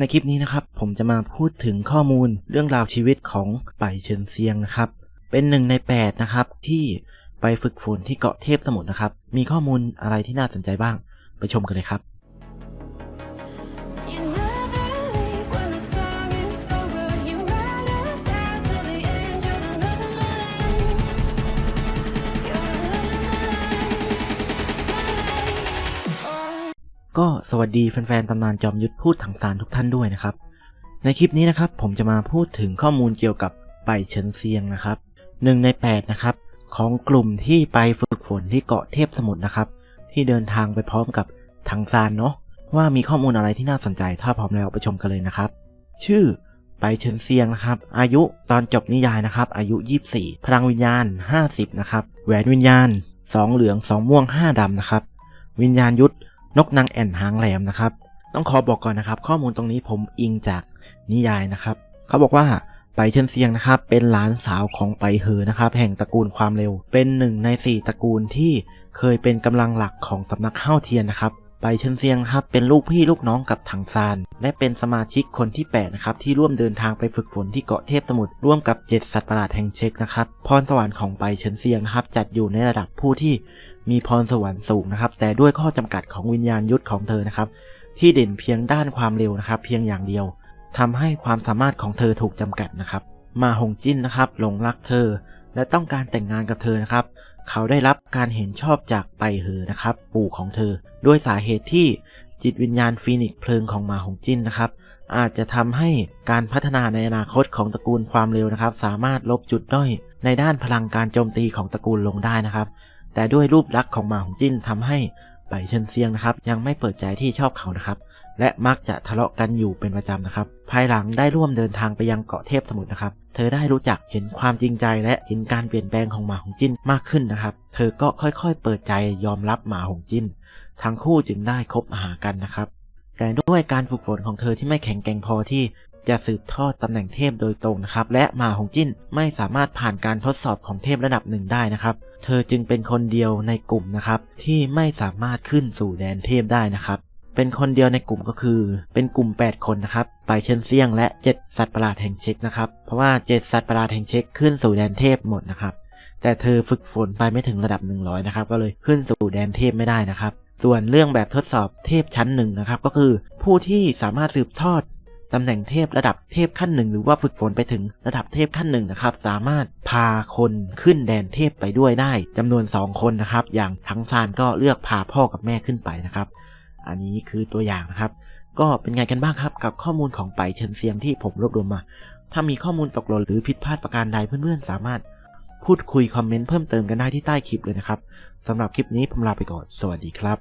ในคลิปนี้นะครับผมจะมาพูดถึงข้อมูลเรื่องราวชีวิตของไปเฉินเซียงนะครับ เป็นหนึ่งในแปดนะครับ ที่ไปฝึกฝนที่เกาะเทพสมุทรนะครับ มีข้อมูลอะไรที่น่าสนใจบ้าง ไปชมกันเลยครับ ก็สวัสดีแฟนๆตำนานจอมยุทธพูดถังซานทุกท่านด้วยนะครับ ในคลิปนี้นะครับผมจะมาพูดถึงข้อมูลเกี่ยวกับไปเฉินเซียงนะครับหนึ่งในแปดนะครับของกลุ่มที่ไปฝึกฝนที่เกาะเทพสมุทรนะครับ ที่เดินทางไปพร้อมกับถังซานเนาะว่ามีข้อมูลอะไรที่น่าสนใจถ้าพร้อมแล้วไปชมกันเลยนะครับ ชื่อไปเฉินเซียงนะครับ อายุตอนจบนิยายนะครับ อายุ 24 พลังวิญญาณ 50 นะครับ แหวนวิญญาณ 2 เหลือง 2 ม่วง 5ดำนะครับ วิญญาณยุทธ นกนางแอ่นหางแหลมนะครับ ต้องขอบอกก่อนนะครับ ข้อมูลตรงนี้ผมอิงจากนิยายนะครับ เขาบอกว่าไปเชินเซียงนะครับ เป็นหลานสาวของไปเหอนะครับ แห่งตระกูลความเร็ว เป็นหนึ่งในสี่ตระกูลที่เคยเป็นกำลังหลักของสำนักข้าวเทียนนะครับไปเชินเซียงนะครับเป็นลูกพี่ลูกน้องกับถังซาน และเป็นสมาชิกคนที่8นะครับที่ร่วมเดินทางไปฝึกฝนที่เกาะเทพสมุทรร่วมกับเจ็ดสัตว์ประหลาดแห่งเช็กนะครับพรสวรรค์ของไปเฉินเซียงนะครับจัดอยู่ในระดับผู้ที่ มีพรสวรรค์สูงนะครับ แต่ด้วยข้อจำกัดของวิญญาณยุทธของเธอนะครับ ที่เด่นเพียงด้านความเร็วนะครับ เพียงอย่างเดียวทำให้ความสามารถของเธอถูกจำกัดนะครับ มาหงจิ้นนะครับ หลงรักเธอ และต้องการแต่งงานกับเธอนะครับ เขาได้รับการเห็นชอบจากไปเหอนะครับ ปู่ของเธอ ด้วยสาเหตุที่จิตวิญญาณฟีนิกเพลิงของมาหงจิ้นนะครับ อาจจะทำให้การพัฒนาในอนาคตของตระกูลความเร็วนะครับ สามารถลบจุดด้อย ในด้านพลังการโจมตีของตระกูลลงได้นะครับ แต่ด้วยรูปลักษณ์ของหมาหงจิ้นทำให้ไปเชินเซียงนะครับ ยังไม่เปิดใจที่ชอบเขานะครับ และมักจะทะเลาะกันอยู่เป็นประจำนะครับ ภายหลังได้ร่วมเดินทางไปยังเกาะเทพสมุทรนะครับ เธอได้รู้จักเห็นความจริงใจและเห็นการเปลี่ยนแปลงของหมาหงจิ้นมากขึ้นนะครับ เธอก็ค่อยๆ เปิดใจยอมรับหมาหงจิ้น ทั้งคู่จึงได้คบหากันนะครับ แต่ด้วยการฝึกฝนของเธอที่ไม่แข็งแกร่งพอที่ จะสืบทอดตำแหน่งเทพโดยตรงนะครับและหมาหงจิ้นไม่สามารถผ่านการทดสอบของเทพระดับหนึ่งได้นะครับ เธอจึงเป็นคนเดียวในกลุ่มนะครับที่ไม่สามารถขึ้นสู่แดนเทพได้นะครับเป็นคนเดียวในกลุ่มก็คือ เป็นกลุ่ม 8 คนนะครับไปเชิญเซียงและ 7 สัตว์ประหลาดแห่งเช็กนะครับเพราะว่า 7 สัตว์ประหลาดแห่งเช็กขึ้นสู่แดนเทพหมดนะครับแต่เธอฝึกฝนไปไม่ถึงระดับ 100นะครับก็เลยขึ้นสู่แดนเทพไม่ได้นะครับ ส่วนเรื่องแบบทดสอบเทพชั้นหนึ่งนะครับก็คือ ผู้ที่สามารถสืบทอด ตำแหน่งเทพระดับเทพขั้นหนึ่งหรือว่าฝึกฝนไปถึงระดับเทพขั้นหนึ่งนะครับ สามารถพาคนขึ้นแดนเทพไปด้วยได้จำนวน 2 คนนะครับ อย่างทั้งซานก็เลือกพาพ่อกับแม่ขึ้นไปนะครับ อันนี้คือตัวอย่างนะครับ ก็เป็นไงกันบ้างครับกับข้อมูลของไปเฉินเซียงที่ผมรวบรวมมา ถ้ามีข้อมูลตกหล่นหรือผิดพลาดประการใดเพื่อนๆ สามารถพูดคุยคอมเมนต์เพิ่มเติมกันได้ที่ใต้คลิปเลยนะครับสำหรับคลิปนี้ผมลาไปก่อน สวัสดีครับ